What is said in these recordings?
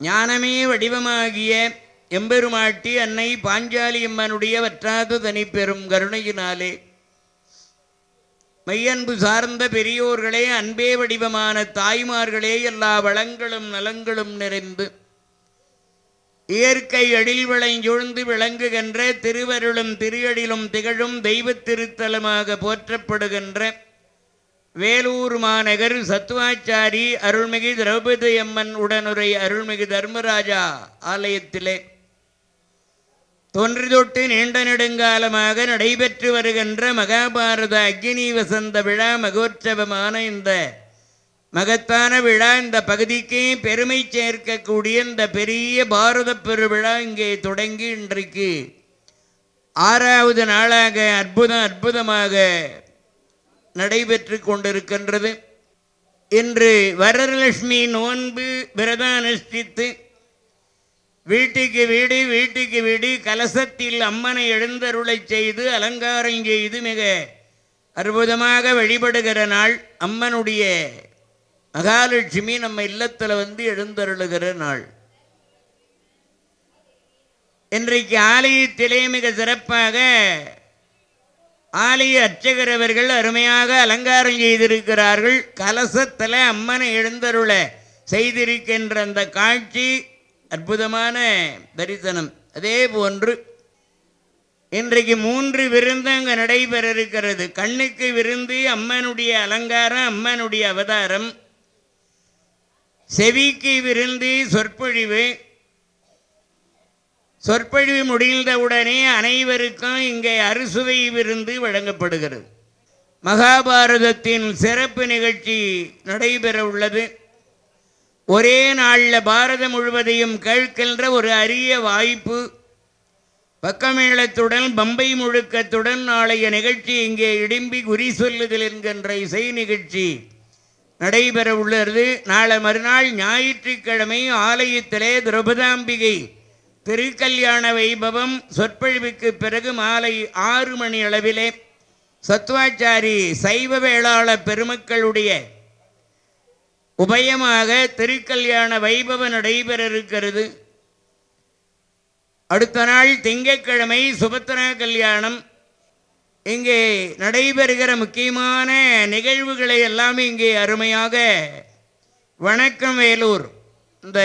ஞானமே வடிவமாகிய எம்பெருமாட்டி அன்னை பாஞ்சாலி அம்மனுடைய வற்றாத தனிப்பெரும் கருணையினாலே. மையன்பு சார்ந்த பெரியோர்களே அன்பே வடிவமான தாய்மார்களே எல்லா வளங்களும் நலங்களும் நிறைந்து இயற்கை எழில் விளைஞ்சொழுந்து விளங்குகின்ற திருவருளும் திருயடிலும் திகழும் தெய்வத் திருத்தலமாக போற்றப்படுகின்ற வேலூர் மாநகர் சத்துவாச்சாரி அருள்மிகு திரௌபதி அம்மன் உடனுரை அருள்மிகு தர்மராஜா ஆலயத்திலே. தொன்று தொட்டு நீண்ட நெடுங்காலமாக நடைபெற்று வருகின்ற மகாபாரத அக்னி வசந்த விழா மகோற்சவமான இந்த மகத்தான விழா இந்த பகுதிக்கு பெருமை சேர்க்கக்கூடிய இந்த பெரிய பாரத பெருவிழா இங்கே தொடங்கி இன்றைக்கு. ஆறாவது நாளாக அற்புதம் அற்புதமாக நடைபெற்று கொண்டிருக்கின்றது. இன்று வரலட்சுமி நோன்பு விரதம் அனுஷ்டித்து வீட்டுக்கு வீடு வீட்டுக்கு வீடு கலசத்தில் அம்மனை எழுந்தருளைச் செய்து அலங்காரம் செய்து மிக அற்புதமாக வழிபடுகிற நாள் அம்மனுடைய மகாலட்சுமி நம்ம இல்லத்தில் வந்து எழுந்தருளுகிற நாள். இன்றைக்கு ஆலயத்திலே மிக சிறப்பாக ஆலய அர்ச்சகர் அவர்கள் அருமையாக அலங்காரம் செய்திருக்கிறார்கள். கலசத்தில் அம்மனை எழுந்தருள செய்திருக்கின்ற அந்த காட்சி அற்புதமான தரிசனம். அதே போன்று இன்றைக்கு மூன்று விருந்து அங்கே நடைபெற இருக்கிறது கண்ணுக்கு விருந்து அம்மனுடைய அலங்காரம் அம்மனுடைய அவதாரம். செவிக்கு விருந்து சொற்பொழிவு. சொற்பொழிவு முடிந்தவுடனே அனைவருக்கும் இங்கே அறுசுவை விருந்து வழங்கப்படுகிறது. மகாபாரதத்தின் சிறப்பு நிகழ்ச்சி நடைபெற உள்ளது ஒரே நாளில் பாரதம் முழுவதையும் கேட்கின்ற ஒரு அரிய வாய்ப்பு. பக்கமேளத்துடன் பம்பை முழுக்கத்துடன் நாளைய நிகழ்ச்சி இங்கே இடிம்பி குறி சொல்லுதல் என்கின்ற இசை நிகழ்ச்சி நடைபெற உள்ளது நாளை மறுநாள் ஞாயிற்றுக்கிழமை ஆலயத்திலே திரௌபதாம்பிகை திருக்கல்யாண வைபவம் சொற்பொழிவுக்கு பிறகு மாலை ஆறு மணி அளவிலே சத்வாச்சாரி சைவ வேளாள பெருமக்களுடைய உபயமாக திருக்கல்யாண வைபவம் நடைபெற இருக்கிறது அடுத்த நாள் திங்கட்கிழமை சுபத்ரா கல்யாணம். இங்கே நடைபெறுகிற முக்கியமான நிகழ்வுகளை எல்லாமே இங்கே அருமையாக வணக்கம் வேலூர். இந்த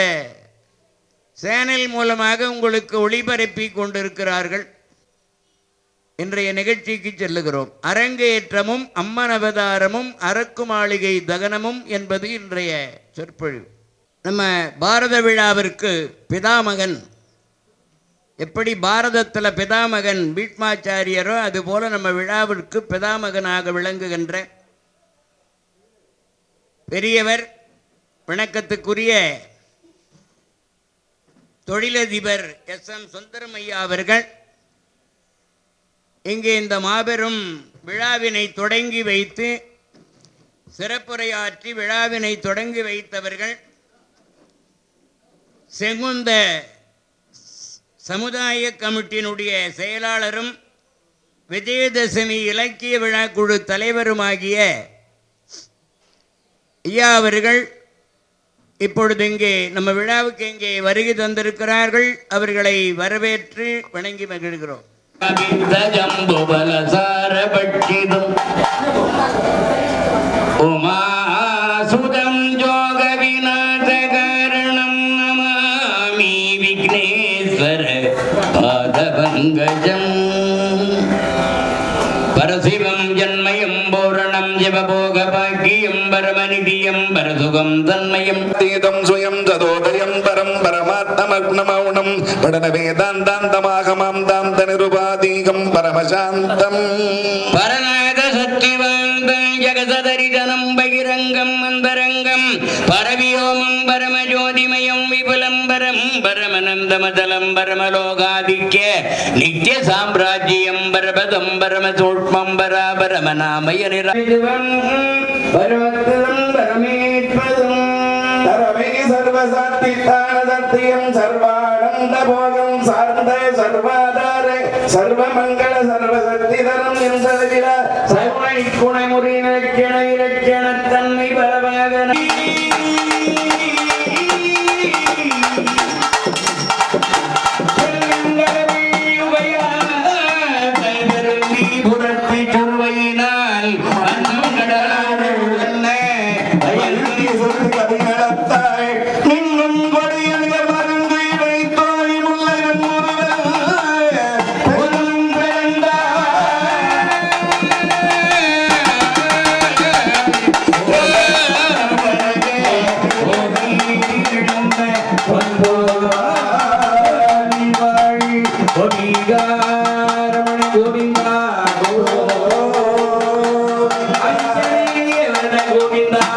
சேனல் மூலமாக உங்களுக்கு ஒளிபரப்பி கொண்டிருக்கிறார்கள். இன்றைய நிகழ்ச்சிக்கு செல்லுகிறோம். அரங்கேற்றமும் அம்மன் அவதாரமும் அரக்கு மாளிகை தகனமும் என்பது இன்றைய சொற்பொழிவு. நம்ம பாரத விழாவிற்கு பிதாமகன் எப்படி பாரதத்தில் பிதாமகன் பீட்மாச்சாரியரோ அதுபோல நம்ம விழாவிற்கு பிதாமகனாக விளங்குகின்ற பெரியவர் வணக்கத்துக்குரிய தொழிலதிபர் எஸ் எம் சுந்தரம் ஐயா அவர்கள் இங்கே இந்த மாபெரும் விழாவினை தொடங்கி வைத்து சிறப்புரையாற்றி விழாவினை தொடங்கி வைத்தவர்கள் செங்குந்த சமுதாய கமிட்டியினுடைய செயலாளரும் விஜயதசமி இலக்கிய விழா குழு தலைவருமாகிய ஐயா அவர்கள் இப்பொழுது இங்கே நம்ம விழாவுக்கு இங்கே வருகை தந்திருக்கிறார்கள் அவர்களை வரவேற்று வணங்கி மகிழ்கிறோம். உமா உமாசுதம் பரமநிதியம் பரசுகம் தன்மயம். அத்தீதம் சுயம் ததோதயம் பரம் பரமாத்மமௌனம் படன வேதாந்தாந்தமாகமாம் தாந்த நிருபாதீகம் பரமசாந்தம். பரநாத சக்திவாந்தம் ஜெகதரிதனம் பகிரங்கம் அந்தரங்கம். பரவியோமம் பரமஜோதிமயம் பரம் பரமநந்தமதலம் பரமலோகாதித்ய நித்திய சாம்ராஜ்யம் பரபதம் பரமசூட்மம் பராபரமநாமய பராபரம நாமய பரமேத்வதம் சர்வானந்த போகம் சார்ந்த சர்வாதார சர்வமங்கள சர்வசக்திதரம் என்றதில சர்வை குணமுறை இலட்சண இலட்சணத்தன்மை பரவாக Govinda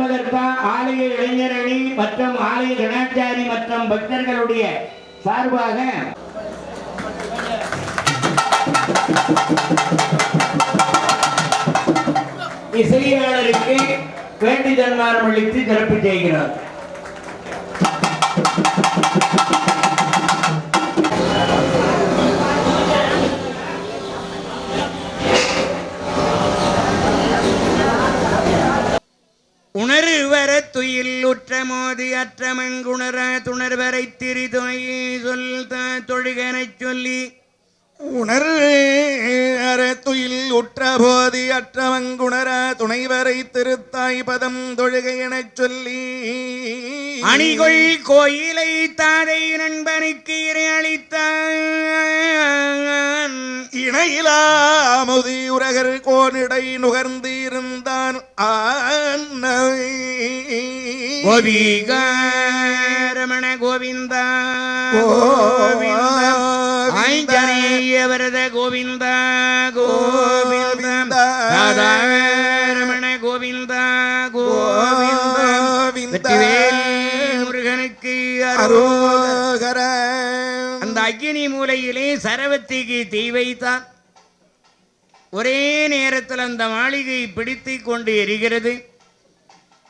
தர்மகர்த்தா ஆலய இளைஞரணி மற்றும் ஆலய கணாச்சாரி மற்றும் பக்தர்களுடைய சார்பாக இசையாளருக்கு வேண்டி தன்மாரம் அளித்து சிறப்பு செய்கிறார். உணர்வர துயில் உற்ற மோதி அற்றமங்குணர துணர்வரை திரிதுணை சொல் தொழுகனைச் சொல்லி உணர் அறத்துயில் உற்ற போதி அற்றவங்குணர துணைவரை திருத்தாய் பதம் தொழுகை எனச் சொல்லி அணிகொள் கோயிலை தாதை நண்பனுக்கு இறை அளித்தான் இணையிலா முதி உரகர் கோனிடை நுகர்ந்து இருந்தான் ஆன்னவை. கோபிகாரமண கோவிந்தா. கோவிந்தா. ஆஞ்சநேய வரத கோவிந்தா. கோவிந்தா. ராதாரமண கோவிந்தா. கோவிந்தா. கோவிந்தா. வெற்றிவேல் முருகனுக்கு. அரோகர. அந்த அக்னி மூலையிலே சரவத்திக்கு தீ வைத்தான். ஒரே நேரத்தில் அந்த மாளிகை பிடித்து கொண்டு எரிகிறது.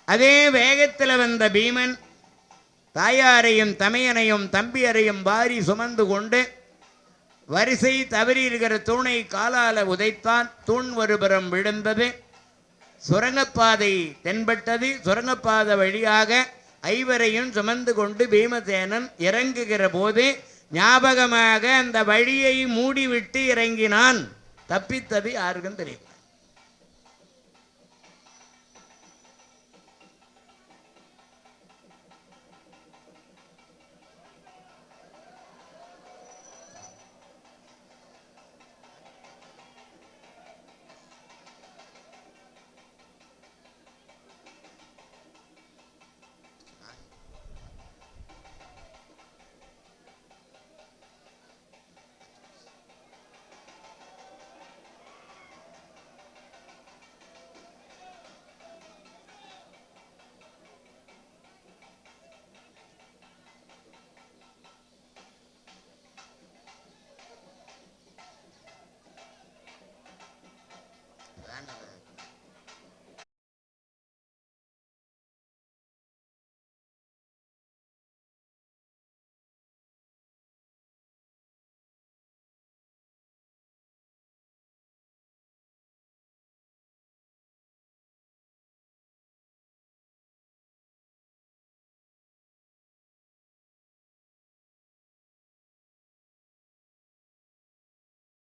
அதே வேகத்தில் வந்த பீமன் தாயாரையும் தமையனையும் தம்பியரையும் வாரி சுமந்து கொண்டு வரிசை தவறி இருக்கிற தூணை காலால உதைத்தான். தூண் ஒருபுறம் விழுந்தது. சுரங்கப்பாதை தென்பட்டது. சுரங்கப்பாதை வழியாக ஐவரையும் சுமந்து கொண்டு பீமசேனன் இறங்குகிற போது ஞாபகமாக அந்த வழியை மூடிவிட்டு இறங்கினான். தப்பித்தது யாருக்கும் தெரியும்.